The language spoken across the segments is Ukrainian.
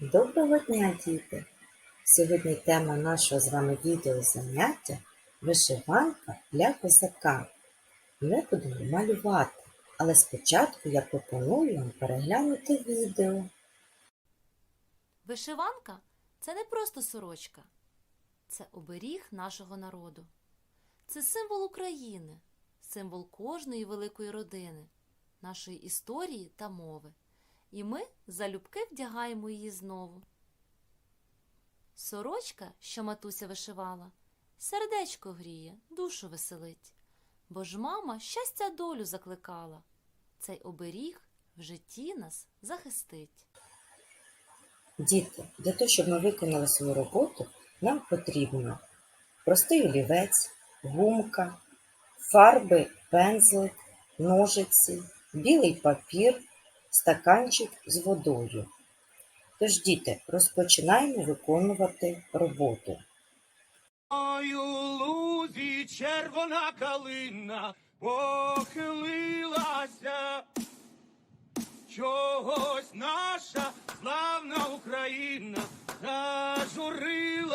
Доброго дня, діти! Сьогодні тема нашого з вами відеозаняття вишиванка для козака. Ми будемо малювати, але спочатку я пропоную вам переглянути відео. Вишиванка це не просто сорочка, це оберіг нашого народу. Це символ України, символ кожної великої родини, нашої історії та мови. І ми залюбки вдягаємо її знову. Сорочка, що матуся вишивала, сердечко гріє, душу веселить, бо ж мама щастя долю закликала. Цей оберіг в житті нас захистить. Діти, для того, щоб ми виконали свою роботу, нам потрібно простий олівець, гумка, фарби, пензлик, ножиці, білий папір, стаканчик з водою. Тож, діти, розпочинаємо виконувати роботу. У лузі червона калина похилилася, чогось наша славна Україна зажурилася,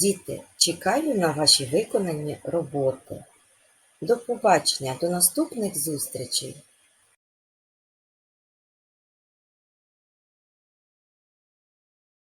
Діти, чекаю на ваші виконані роботи. До побачення, до наступних зустрічей!